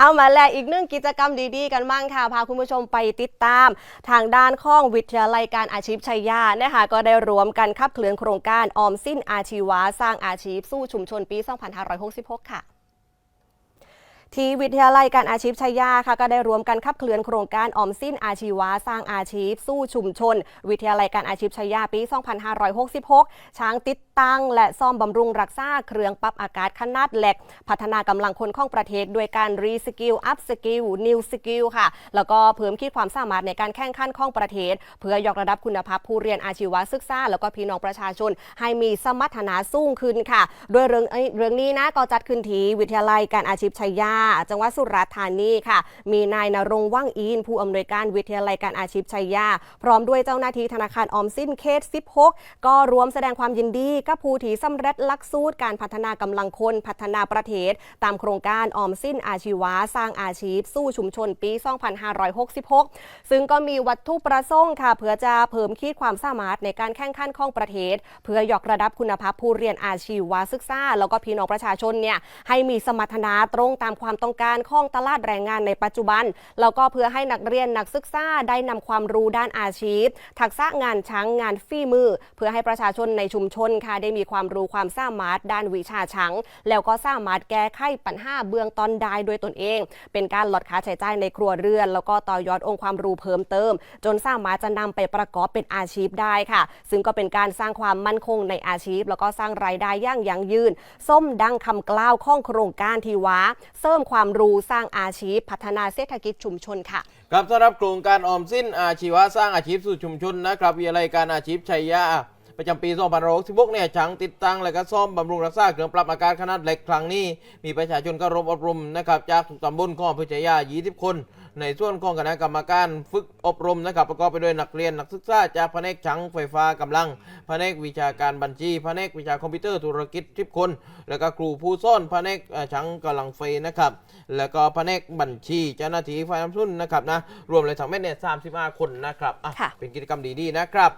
เอามาแลกอีกหนึ่งกิจกรรมดีๆ กันบ้างค่ะ พาคุณผู้ชมไปติดตาม ทางด้านข้องวิทยาลัยการอาชีพชัยยานะคะก็ได้รวมกันขับเคลื่อนโครงการออมสิ้นอาชีวะสร้างอาชีพสู้ชุมชนปี 2566 ค่ะ ที่วิทยาลัยการอาชีพชัยยาค่ะก็ได้รวมกันขับเคลื่อนโครงการออมสิ้นอาชีวะสร้างอาชีพ สู้ชุมชน วิทยาลัยการอาชีพชัยยาปี 2566 ช้างติดตั้ง และซ่อมบำรุงรักษาเครื่องปรับอากาศขนาดเล็ก พัฒนากำลังคนของประเทศด้วยการรีสกิลอัพสกิลนิวสกิลค่ะ แล้วก็เพิ่มขีดความสามารถในการแข่งขันของประเทศ เพื่อยกระดับคุณภาพผู้เรียนอาชีวศึกษาแล้วก็พี่น้องประชาชน ให้มีสมรรถนะสูงขึ้นค่ะ โดยเรื่องเอ้ยเรื่องนี้นะก็จัดขึ้นที่วิทยาลัยการอาชีพชัยยาจังหวัดสุราษฎร์ธานีค่ะ มีนายนรงว่างอิน ผู้อำนวยการวิทยาลัยการอาชีพชัยยา พร้อมด้วยเจ้าหน้าที่ธนาคารออมสินเขต 16 ก็รวมแสดงความยินดีกับผู้ที่สำเร็จลักสูตรการพัฒนากำลังคนพัฒนาประเทศ ตามโครงการออมสินอาชีวะสร้างอาชีพ สู้ชุมชนปี 2566 ซึ่งก็มีวัตถุประสงค์ค่ะ เพื่อจะเพิ่มขีดความสามารถในการแข่งขันของประเทศ เพื่อยกระดับคุณภาพผู้เรียนอาชีวศึกษาแล้วก็พี่น้องประชาชนเนี่ยให้มีสมรรถนะตรงตามความความต้องการของตลาดแรงงานในปัจจุบัน แล้วก็เพื่อให้นักเรียนนักศึกษาได้นำความรู้ด้านอาชีพ ทักษะงานช้างงานฝีมือ เพื่อให้ประชาชนในชุมชนค่ะได้มีความรู้ความสามารถด้านวิชาช้างแล้วก็สามารถแก้ไขปัญหาเบื้องต้นได้ด้วยตนเอง เป็นการลดค่าใช้จ่ายในครัวเรือน แล้วก็ต่อยอดองค์ความรู้เพิ่มเติม จนสามารถจะนำไปประกอบเป็นอาชีพได้ค่ะ ซึ่งก็เป็นการสร้างความมั่นคงในอาชีพ แล้วก็สร้างรายได้อย่งยั่งยืน ส้มดังคำกล่าวข้องโครงการทีวาเสริมมความรู้สร้างอาชีพ พัฒนาเศรษฐกิจชุมชนค่ะ ครับสำหรับโครงการออมสิ้นอาชีวะสร้างอาชีพสู่ชุมชนนะครับวิทยาลัยการอาชีพชัยยา ประจำปี2566เนี่ยช่างติดตั้งและก็ซ่อมบำรุงรักษาเครื่องปรับอากาศขนาดเล็กครั้งนี้ มีประชาชนก็ร่วมอบรมนะครับจากทุกตำบลของอำเภอชัยยา 20 คน ในส่วนของคณะกรรมการฝึกอบรมนะครับประกอบไปด้วยนักเรียนนักศึกษาจากแผนกช่างไฟฟ้ากำลังแผนกวิชาการบัญชีแผนกวิชาคอมพิวเตอร์ธุรกิจ10คน แล้วก็ครูผู้สอนแผนกเอ่อช่างกำลังไฟนะครับแล้วก็แผนกบัญชีเจ้าหน้าที่ฝ่ายน้ำทุนนะครับนะรวมเลยทั้งหมดเนี่ย35 คนนะครับอะค่ะเป็นกิจกรรมดีๆนะครับ